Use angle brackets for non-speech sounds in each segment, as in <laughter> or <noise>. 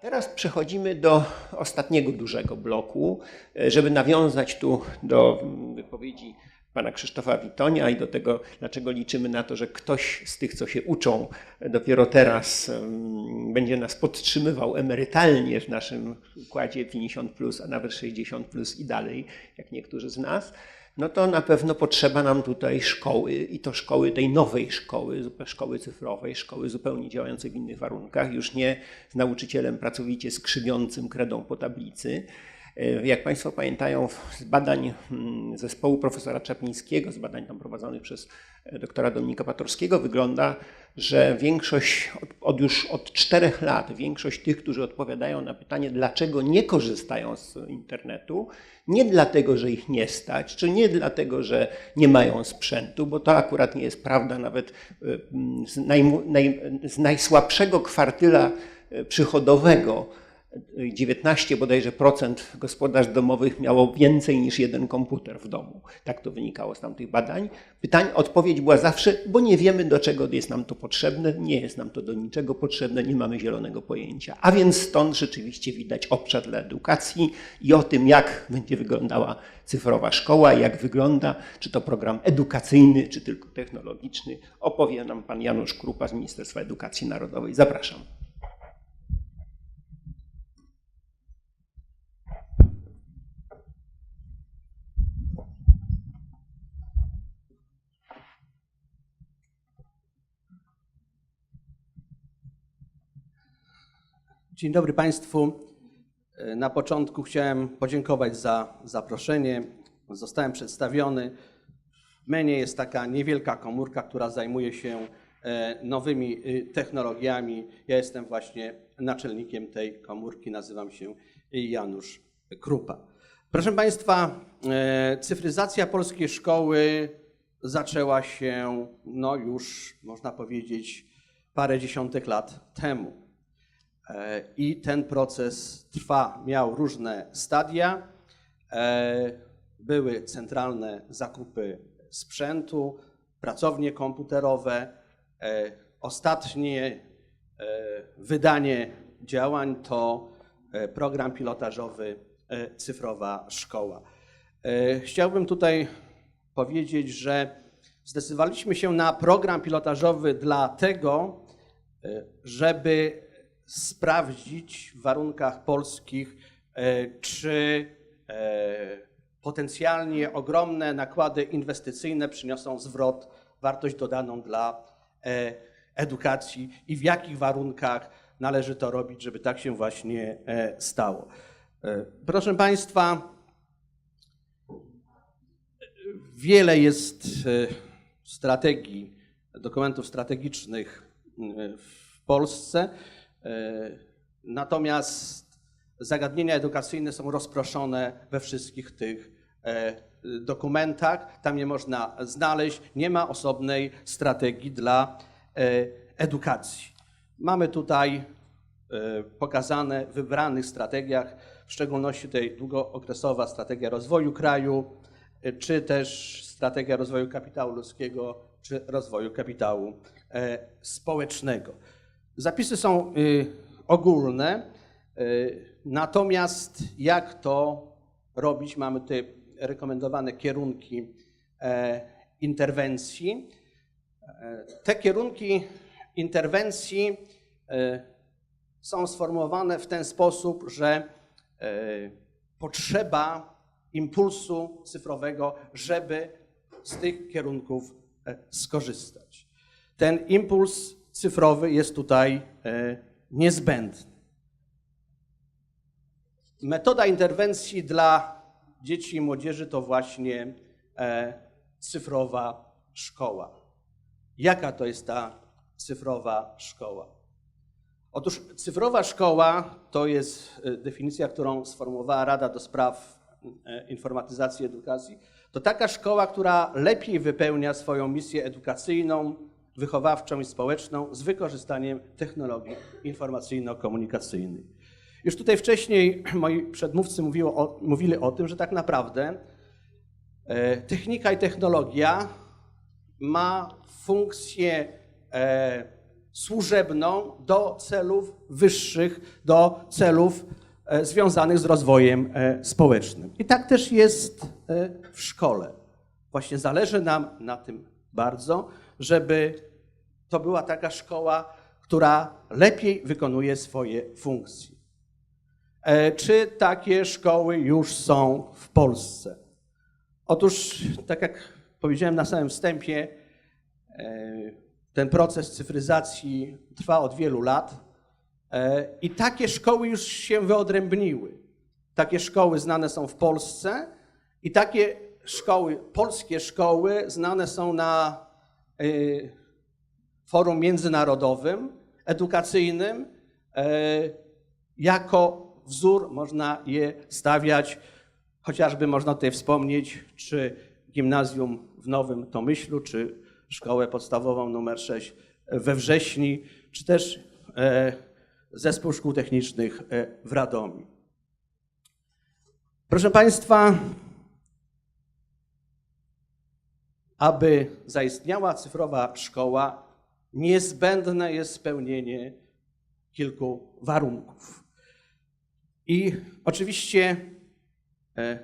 Teraz przechodzimy do ostatniego dużego bloku, e, żeby nawiązać tu do mm, wypowiedzi pana Krzysztofa Witonia i do tego, dlaczego liczymy na to, że ktoś z tych, co się uczą, e, dopiero teraz będzie nas podtrzymywał emerytalnie w naszym układzie 50, a nawet 60 i dalej, jak niektórzy z nas no to na pewno potrzeba nam tutaj szkoły i to szkoły tej nowej szkoły, szkoły cyfrowej, szkoły zupełnie działającej w innych warunkach, już nie z nauczycielem pracowicie skrzywiącym kredą po tablicy. E, Jak Państwo pamiętają z badań mm, zespołu profesora Czaplińskiego, z badań tam prowadzonych przez e, doktora Dominika Patorskiego, wygląda, że większość, od, od już od czterech lat, większość tych, którzy odpowiadają na pytanie, dlaczego nie korzystają z internetu, nie dlatego, że ich nie stać, czy nie dlatego, że nie mają sprzętu, bo to akurat nie jest prawda, nawet y, z, najmu- naj, z najsłabszego kwartyla y, przychodowego 19 bodajże procent gospodarstw domowych miało więcej niż jeden komputer w domu. Tak to wynikało z tamtych badań. Pytań, odpowiedź była zawsze, bo nie wiemy do czego jest nam to potrzebne, nie jest nam to do niczego potrzebne, nie mamy zielonego pojęcia. A więc stąd rzeczywiście widać obszar dla edukacji i o tym, jak będzie wyglądała cyfrowa szkoła, jak wygląda, czy to program edukacyjny, czy tylko technologiczny, opowie nam pan Janusz Krupa z Ministerstwa Edukacji Narodowej. Zapraszam. Dzień dobry Państwu. Na początku chciałem podziękować za zaproszenie. Zostałem przedstawiony. Menie jest taka niewielka komórka, która zajmuje się e, nowymi y, technologiami. Ja jestem właśnie naczelnikiem tej komórki. Nazywam się Janusz Krupa. Proszę Państwa, e, cyfryzacja polskiej szkoły zaczęła się no już, można powiedzieć, parę dziesiątek lat temu. E, I ten proces trwa, miał różne stadia. E, Były centralne zakupy sprzętu, pracownie komputerowe. E, Ostatnie wydanie działań to program pilotażowy Cyfrowa Szkoła. Chciałbym tutaj powiedzieć, że zdecydowaliśmy się na program pilotażowy dlatego, żeby sprawdzić w warunkach polskich, e, czy e, potencjalnie ogromne nakłady inwestycyjne przyniosą zwrot, wartość dodaną dla e, edukacji i w jakich warunkach należy to robić, żeby tak się właśnie stało. Proszę Państwa, wiele jest strategii, dokumentów strategicznych w Polsce. E, Natomiast zagadnienia edukacyjne są rozproszone we wszystkich tych e, dokumentach. Tam je można znaleźć. Nie ma osobnej strategii dla e, edukacji. Mamy tutaj pokazane w wybranych strategiach, w szczególności tej długookresowa strategia rozwoju kraju, czy też strategia rozwoju kapitału ludzkiego, czy rozwoju kapitału społecznego. Zapisy są y, ogólne, y, natomiast jak to robić? Mamy tutaj rekomendowane kierunki e, interwencji. E, Te kierunki interwencji e, są sformułowane w ten sposób, że potrzeba impulsu cyfrowego, żeby z tych kierunków skorzystać. Ten impuls cyfrowy jest tutaj e, niezbędny. Metoda interwencji dla dzieci i młodzieży to właśnie e, cyfrowa szkoła. Jaka to jest ta cyfrowa szkoła? Otóż cyfrowa szkoła to jest e, definicja, którą sformułowała Rada do Spraw Informatyzacji i Edukacji. To taka szkoła, która lepiej wypełnia swoją misję edukacyjną, wychowawczą i społeczną z wykorzystaniem technologii informacyjno-komunikacyjnych. Już tutaj wcześniej <clears throat> moi przedmówcy o, mówili o tym, że tak naprawdę e, technika i technologia ma funkcję e, służebną do celów wyższych, do celów e, związanych z rozwojem społecznym. I tak też jest w szkole. Właśnie zależy nam na tym bardzo, żeby to była taka szkoła, która lepiej wykonuje swoje funkcje. E, Czy takie szkoły już są w Polsce? Otóż, tak jak powiedziałem na samym wstępie, e, ten proces cyfryzacji trwa od wielu lat e, i takie szkoły już się wyodrębniły. Takie szkoły znane są w Polsce i takie szkoły, polskie szkoły znane są na forum międzynarodowym, edukacyjnym. e, Jako wzór można je stawiać, chociażby można tutaj wspomnieć, czy gimnazjum w Nowym Tomyślu, czy szkołę podstawową numer 6 we Wrześni, czy też e, zespół szkół technicznych e, w Radomiu. Proszę Państwa, aby zaistniała cyfrowa szkoła, niezbędne jest spełnienie kilku warunków. I oczywiście e,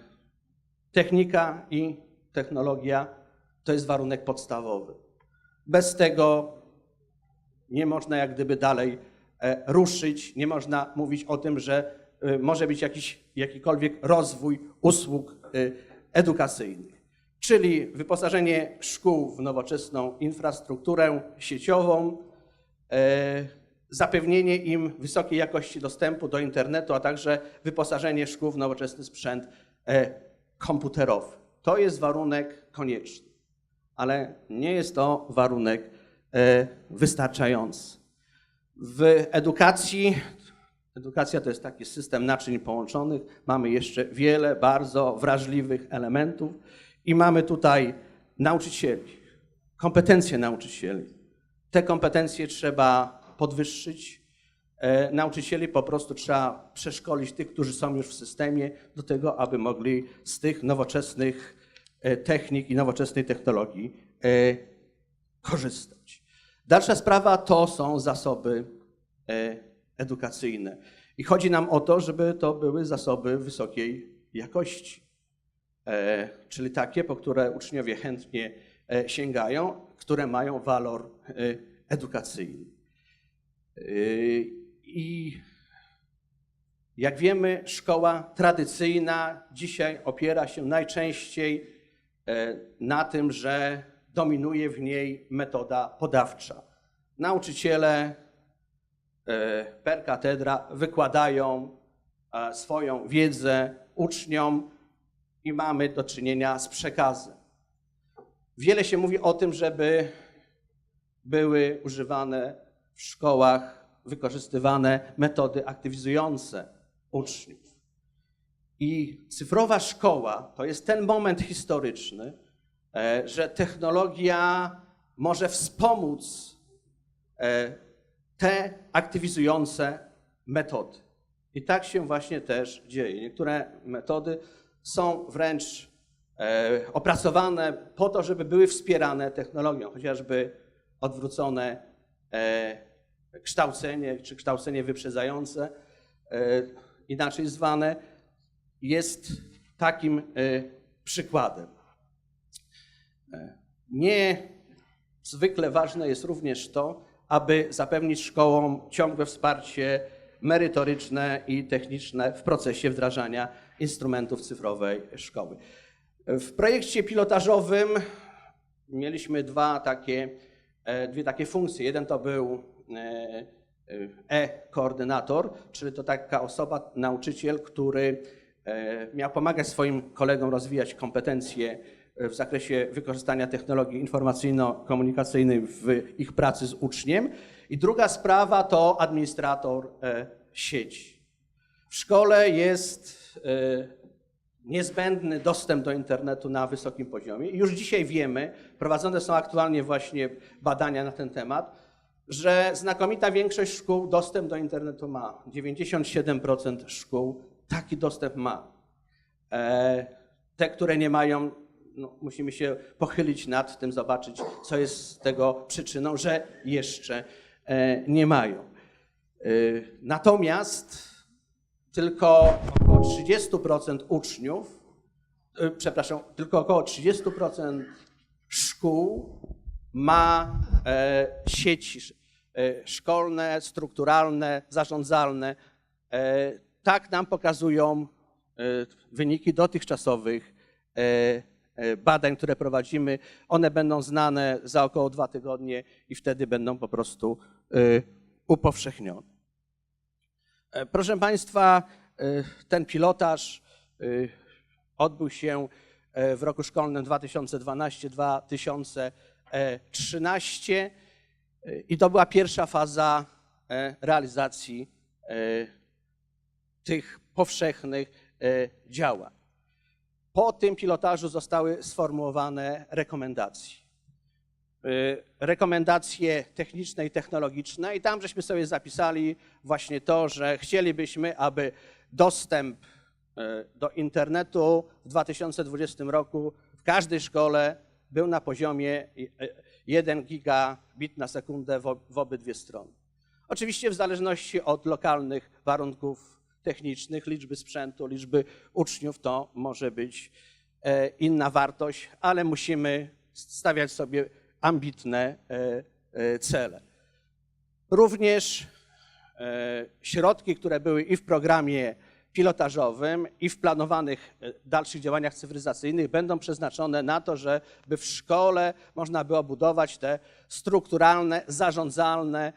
technika i technologia to jest warunek podstawowy. Bez tego nie można jak gdyby dalej e, ruszyć, nie można mówić o tym, że e, może być jakiś, jakikolwiek rozwój usług edukacyjnych. Czyli wyposażenie szkół w nowoczesną infrastrukturę sieciową, e, zapewnienie im wysokiej jakości dostępu do internetu, a także wyposażenie szkół w nowoczesny sprzęt e, komputerowy. To jest warunek konieczny, ale nie jest to warunek e, wystarczający. W edukacji, edukacja to jest taki system naczyń połączonych, mamy jeszcze wiele bardzo wrażliwych elementów i mamy tutaj nauczycieli, kompetencje nauczycieli. Te kompetencje trzeba podwyższyć. E, Nauczycieli po prostu trzeba przeszkolić tych, którzy są już w systemie, do tego, aby mogli z tych nowoczesnych e, technik i nowoczesnej technologii e, korzystać. Dalsza sprawa to są zasoby edukacyjne. I chodzi nam o to, żeby to były zasoby wysokiej jakości, czyli takie, po które uczniowie chętnie e, sięgają, które mają walor e, edukacyjny. E, I jak wiemy, szkoła tradycyjna dzisiaj opiera się najczęściej e, na tym, że dominuje w niej metoda podawcza. Nauczyciele e, per katedra wykładają e, swoją wiedzę uczniom i mamy do czynienia z przekazem. Wiele się mówi o tym, żeby były używane w szkołach, wykorzystywane metody aktywizujące uczniów. I cyfrowa szkoła to jest ten moment historyczny, e, że technologia może wspomóc e, te aktywizujące metody. I tak się właśnie też dzieje. Niektóre metody są wręcz e, opracowane po to, żeby były wspierane technologią, chociażby odwrócone e, kształcenie czy kształcenie wyprzedzające, e, inaczej zwane, jest takim przykładem. Niezwykle ważne jest również to, aby zapewnić szkołom ciągłe wsparcie merytoryczne i techniczne w procesie wdrażania instrumentów cyfrowej szkoły. W projekcie pilotażowym mieliśmy dwa takie, e, dwie takie funkcje. Jeden to był e, e-koordynator, czyli to taka osoba, nauczyciel, który e, miał pomagać swoim kolegom rozwijać kompetencje w zakresie wykorzystania technologii informacyjno-komunikacyjnej w ich pracy z uczniem. I druga sprawa to administrator e, sieci. W szkole jest e, niezbędny dostęp do internetu na wysokim poziomie. Już dzisiaj wiemy, prowadzone są aktualnie właśnie badania na ten temat, że znakomita większość szkół dostęp do internetu ma. 97% szkół taki dostęp ma. E, Te, które nie mają, no, musimy się pochylić nad tym, zobaczyć, co jest z tego przyczyną, że jeszcze e, nie mają. Natomiast tylko około 30% uczniów, e, przepraszam, tylko około 30% szkół ma e, sieci e, szkolne, strukturalne, zarządzalne. E, tak nam pokazują wyniki dotychczasowych badań, które prowadzimy. One będą znane za około dwa tygodnie i wtedy będą po prostu upowszechnione. E, Proszę Państwa, e, ten pilotaż e, odbył się w roku szkolnym 2012-2013 e, i to była pierwsza faza realizacji tych powszechnych działań. Po tym pilotażu zostały sformułowane rekomendacje. Y, rekomendacje techniczne i technologiczne i tam żeśmy sobie zapisali właśnie to, że chcielibyśmy, aby dostęp y, do internetu w 2020 roku w każdej szkole był na poziomie y, y, 1 gigabit na sekundę w obydwie strony. Oczywiście w zależności od lokalnych warunków technicznych, liczby sprzętu, liczby uczniów, to może być e, inna wartość, ale musimy stawiać sobie ambitne e, e, cele. Również e, środki, które były i w programie pilotażowym, i w planowanych dalszych działaniach cyfryzacyjnych będą przeznaczone na to, żeby w szkole można było budować te strukturalne, zarządzalne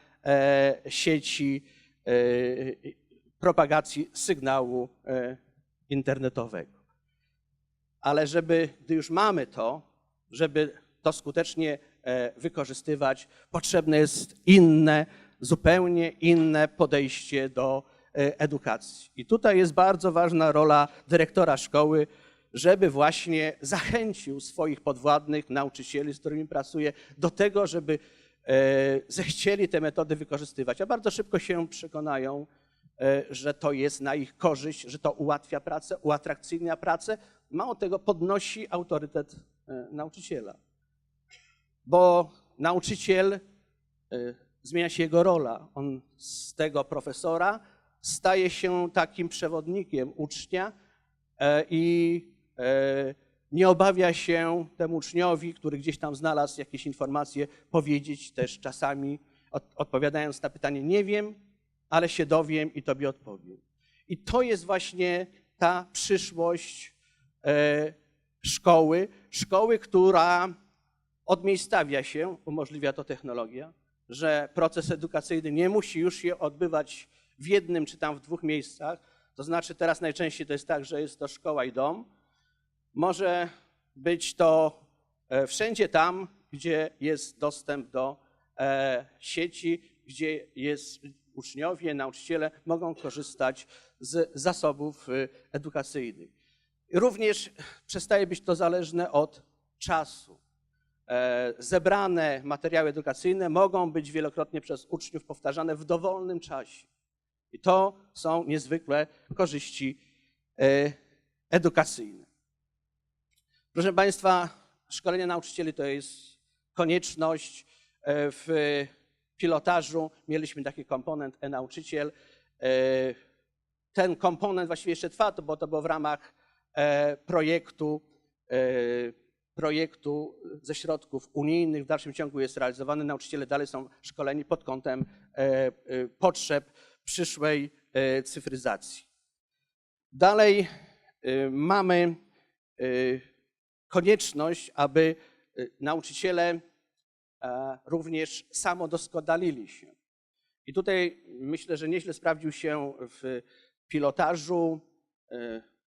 sieci propagacji sygnału internetowego. Ale żeby, gdy już mamy to, żeby to skutecznie wykorzystywać, potrzebne jest inne, zupełnie inne podejście do e, edukacji. I tutaj jest bardzo ważna rola dyrektora szkoły, żeby właśnie zachęcił swoich podwładnych, nauczycieli, z którymi pracuje, do tego, żeby e, zechcieli te metody wykorzystywać. A bardzo szybko się przekonają, e, że to jest na ich korzyść, że to ułatwia pracę, uatrakcyjnia pracę. Mało tego, podnosi autorytet e, nauczyciela. Bo nauczyciel, e, zmienia się jego rola. On z tego profesora staje się takim przewodnikiem ucznia e, i e, nie obawia się temu uczniowi, który gdzieś tam znalazł jakieś informacje, powiedzieć też czasami, od- odpowiadając na pytanie, nie wiem, ale się dowiem i tobie odpowiem. I to jest właśnie ta przyszłość szkoły, szkoły, która odmiejstawia się, umożliwia to technologia, że proces edukacyjny nie musi już się odbywać w jednym czy tam w dwóch miejscach. To znaczy teraz najczęściej to jest tak, że jest to szkoła i dom. Może być to e, wszędzie tam, gdzie jest dostęp do e, sieci, gdzie jest uczniowie, nauczyciele mogą korzystać z zasobów e, edukacyjnych. Również przestaje być to zależne od czasu. E, Zebrane materiały edukacyjne mogą być wielokrotnie przez uczniów powtarzane w dowolnym czasie. I to są niezwykle korzyści e, edukacyjne. Proszę Państwa, szkolenie nauczycieli to jest konieczność. E, W pilotażu mieliśmy taki komponent e-nauczyciel. Ten komponent właściwie jeszcze trwa, bo to było w ramach projektu, projektu ze środków unijnych. W dalszym ciągu jest realizowany. Nauczyciele dalej są szkoleni pod kątem e, e, potrzeb przyszłej e, cyfryzacji. Dalej mamy konieczność, aby nauczyciele również samodoskonalili się. I tutaj myślę, że nieźle sprawdził się w pilotażu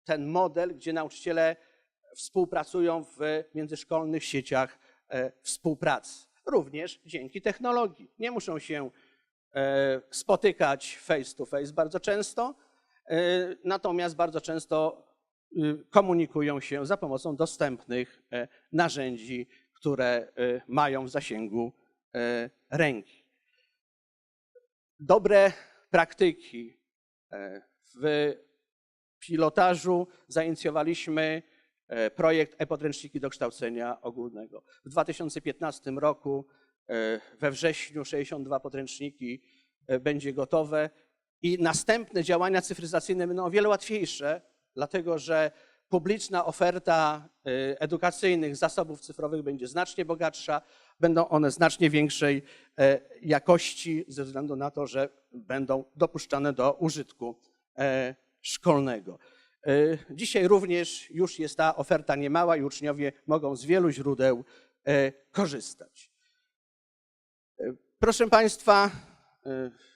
ten model, gdzie nauczyciele współpracują w międzyszkolnych sieciach e, współpracy. Również dzięki technologii. Nie muszą się e, spotykać face to face bardzo często, e, natomiast bardzo często y, komunikują się za pomocą dostępnych narzędzi, które mają w zasięgu ręki. Dobre praktyki w pilotażu zainicjowaliśmy projekt e-podręczniki do kształcenia ogólnego. W 2015 roku e, we wrześniu 62 podręczniki e, będzie gotowe i następne działania cyfryzacyjne będą o wiele łatwiejsze, dlatego że publiczna oferta e, edukacyjnych zasobów cyfrowych będzie znacznie bogatsza, będą one znacznie większej e, jakości ze względu na to, że będą dopuszczane do użytku e, szkolnego. E, Dzisiaj również już jest ta oferta niemała i uczniowie mogą z wielu źródeł e, korzystać. E, Proszę Państwa,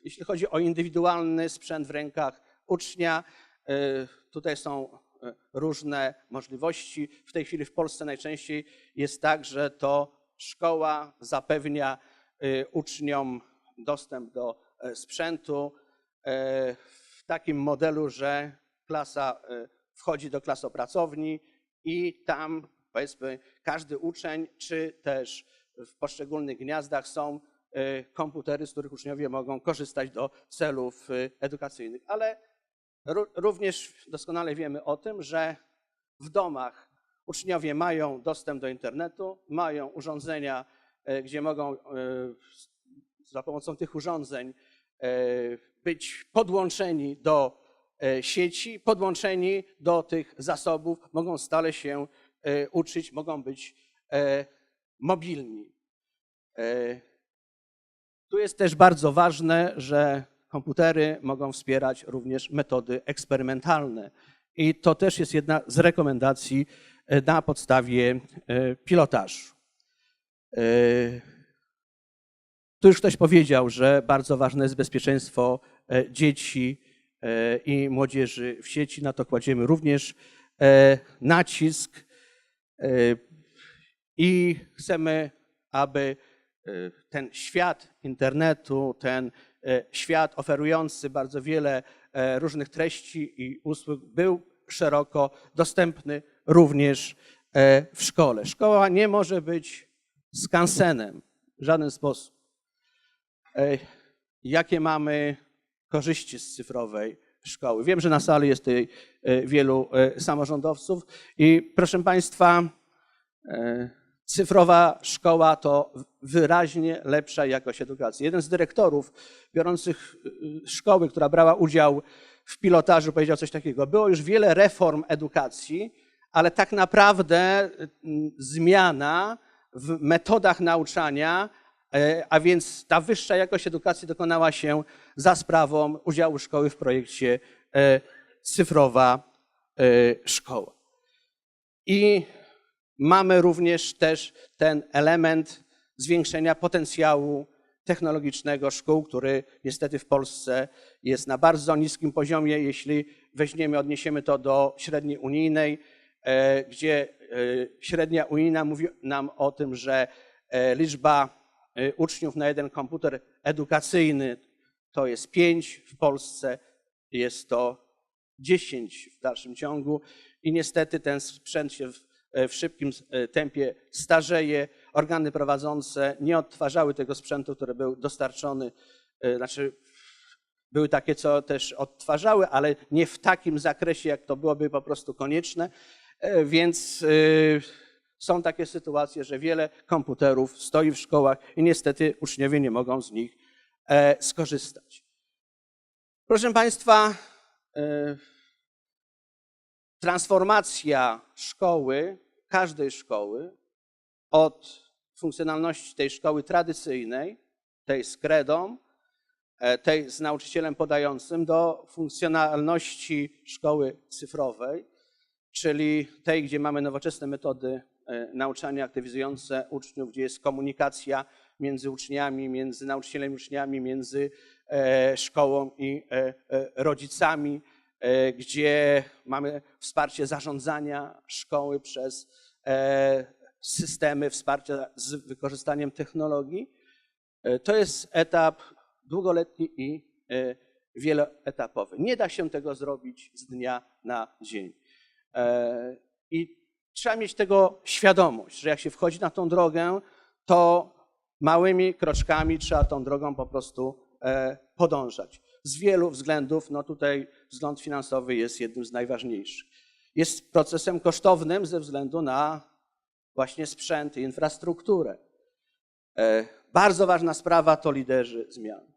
jeśli chodzi o indywidualny sprzęt w rękach ucznia, tutaj są różne możliwości. W tej chwili w Polsce najczęściej jest tak, że to szkoła zapewnia uczniom dostęp do sprzętu w takim modelu, że klasa e, wchodzi do klasopracowni i tam powiedzmy każdy uczeń, czy też w poszczególnych gniazdach są e, komputery, z których uczniowie mogą korzystać do celów e, edukacyjnych. Ale ró- również doskonale wiemy o tym, że w domach uczniowie mają dostęp do internetu, mają urządzenia, gdzie mogą za pomocą tych urządzeń być podłączeni do sieci, podłączeni do tych zasobów, mogą stale się e, uczyć, mogą być e, mobilni. E, Tu jest też bardzo ważne, że komputery mogą wspierać również metody eksperymentalne. I to też jest jedna z rekomendacji e, na podstawie e, pilotażu. E, Tu już ktoś powiedział, że bardzo ważne jest bezpieczeństwo e, dzieci e, i młodzieży w sieci. Na to kładziemy również e, nacisk e, i chcemy, aby e, ten świat internetu, ten e, świat oferujący bardzo wiele e, różnych treści i usług był szeroko dostępny również e, w szkole. Szkoła nie może być skansenem w żaden sposób. E, Jakie mamy korzyści z cyfrowej szkoły? Wiem, że na sali jest tutaj e, wielu e, samorządowców i proszę Państwa, e, cyfrowa szkoła to wyraźnie lepsza jakość edukacji. Jeden z dyrektorów biorących szkoły, która brała udział w pilotażu, powiedział coś takiego. Było już wiele reform edukacji, ale tak naprawdę zmiana w metodach nauczania, a więc ta wyższa jakość edukacji dokonała się za sprawą udziału szkoły w projekcie e, Cyfrowa e, Szkoła. I mamy również też ten element zwiększenia potencjału technologicznego szkół, który niestety w Polsce jest na bardzo niskim poziomie. Jeśli weźmiemy, odniesiemy to do średniej unijnej, e, gdzie e, średnia unijna mówi nam o tym, że e, liczba e, uczniów na jeden komputer edukacyjny. To jest pięć, w Polsce jest to 10 w dalszym ciągu. I niestety ten sprzęt się w, w szybkim e, tempie starzeje. Organy prowadzące nie odtwarzały tego sprzętu, który był dostarczony, e, znaczy były takie, co też odtwarzały, ale nie w takim zakresie, jak to byłoby po prostu konieczne, E, więc e, są takie sytuacje, że wiele komputerów stoi w szkołach i niestety uczniowie nie mogą z nich e, skorzystać. Proszę Państwa, e, transformacja szkoły, każdej szkoły, od funkcjonalności tej szkoły tradycyjnej, tej z kredą, e, tej z nauczycielem podającym, do funkcjonalności szkoły cyfrowej, czyli tej, gdzie mamy nowoczesne metody e, nauczania aktywizujące uczniów, gdzie jest komunikacja między uczniami, między nauczycielem uczniami, między e, szkołą i e, rodzicami, gdzie mamy wsparcie zarządzania szkoły przez systemy wsparcia z wykorzystaniem technologii. To jest etap długoletni i wieloetapowy. Nie da się tego zrobić z dnia na dzień. I trzeba mieć tego świadomość, że jak się wchodzi na tą drogę, to małymi kroczkami trzeba tą drogą po prostu e, podążać. Z wielu względów, no tutaj wzgląd finansowy jest jednym z najważniejszych. Jest procesem kosztownym ze względu na właśnie sprzęt i infrastrukturę. E, bardzo ważna sprawa to liderzy zmian.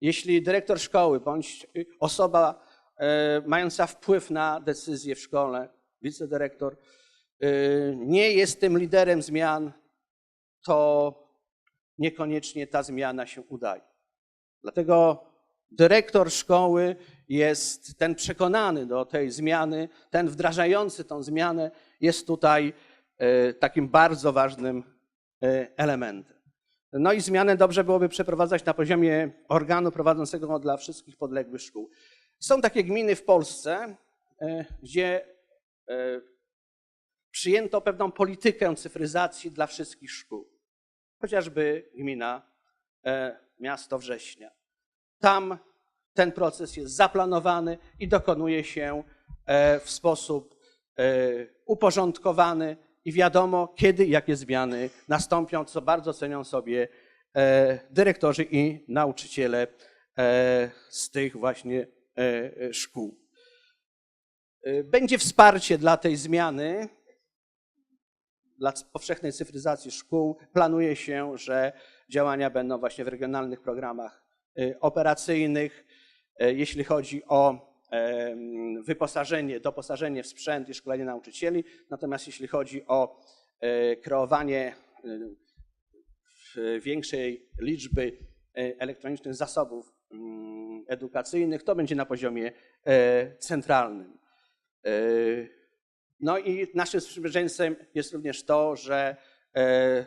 Jeśli dyrektor szkoły bądź osoba e, mająca wpływ na decyzje w szkole, wicedyrektor, nie jest tym liderem zmian, to niekoniecznie ta zmiana się udaje. Dlatego dyrektor szkoły jest ten przekonany do tej zmiany, ten wdrażający tą zmianę jest tutaj e, takim bardzo ważnym e, elementem. No i zmianę dobrze byłoby przeprowadzać na poziomie organu prowadzącego dla wszystkich podległych szkół. Są takie gminy w Polsce, gdzie przyjęto pewną politykę cyfryzacji dla wszystkich szkół. Chociażby gmina e, miasto Września. Tam ten proces jest zaplanowany i dokonuje się e, w sposób e, uporządkowany i wiadomo, kiedy jakie zmiany nastąpią, co bardzo cenią sobie e, dyrektorzy i nauczyciele e, z tych właśnie e, szkół. Będzie wsparcie dla tej zmiany, dla powszechnej cyfryzacji szkół. Planuje się, że działania będą właśnie w regionalnych programach e, operacyjnych. E, Jeśli chodzi o wyposażenie, doposażenie w sprzęt i szkolenie nauczycieli. Natomiast jeśli chodzi o e, kreowanie e, większej liczby e, elektronicznych zasobów mm, edukacyjnych, to będzie na poziomie e, centralnym. No i naszym sprzymierzeńcem jest również to, że e,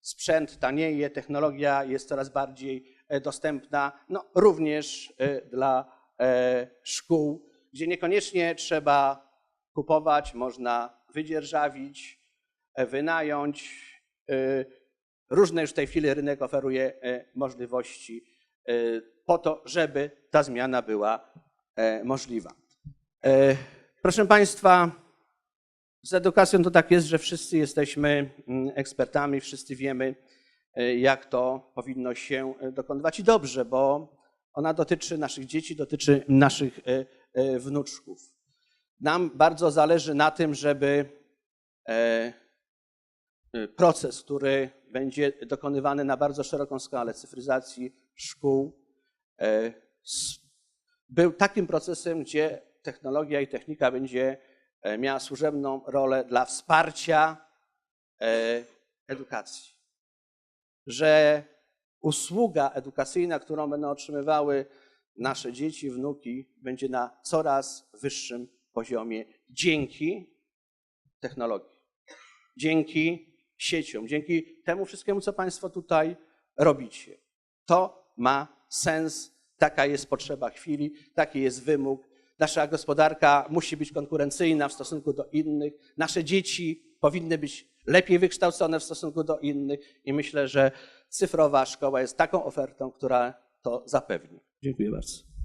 sprzęt tanieje, technologia jest coraz bardziej e, dostępna, no również e, dla szkół, gdzie niekoniecznie trzeba kupować, można wydzierżawić, wynająć. Różne już w tej chwili rynek oferuje możliwości po to, żeby ta zmiana była możliwa. Proszę Państwa, z edukacją to tak jest, że wszyscy jesteśmy mm, ekspertami, wszyscy wiemy, e, jak to powinno się e, dokonywać i dobrze, bo ona dotyczy naszych dzieci, dotyczy naszych e, wnuczków. Nam bardzo zależy na tym, żeby proces, który będzie dokonywany na bardzo szeroką skalę cyfryzacji szkół, był takim procesem, gdzie technologia i technika będzie e, miała służebną rolę dla wsparcia e, edukacji. Że usługa edukacyjna, którą będą otrzymywały nasze dzieci, wnuki, będzie na coraz wyższym poziomie dzięki technologii, dzięki sieciom, dzięki temu wszystkiemu, co Państwo tutaj robicie. To ma sens, taka jest potrzeba chwili, taki jest wymóg. Nasza gospodarka musi być konkurencyjna w stosunku do innych. Nasze dzieci powinny być lepiej wykształcone w stosunku do innych i myślę, że cyfrowa szkoła jest taką ofertą, która to zapewni. Dziękuję bardzo.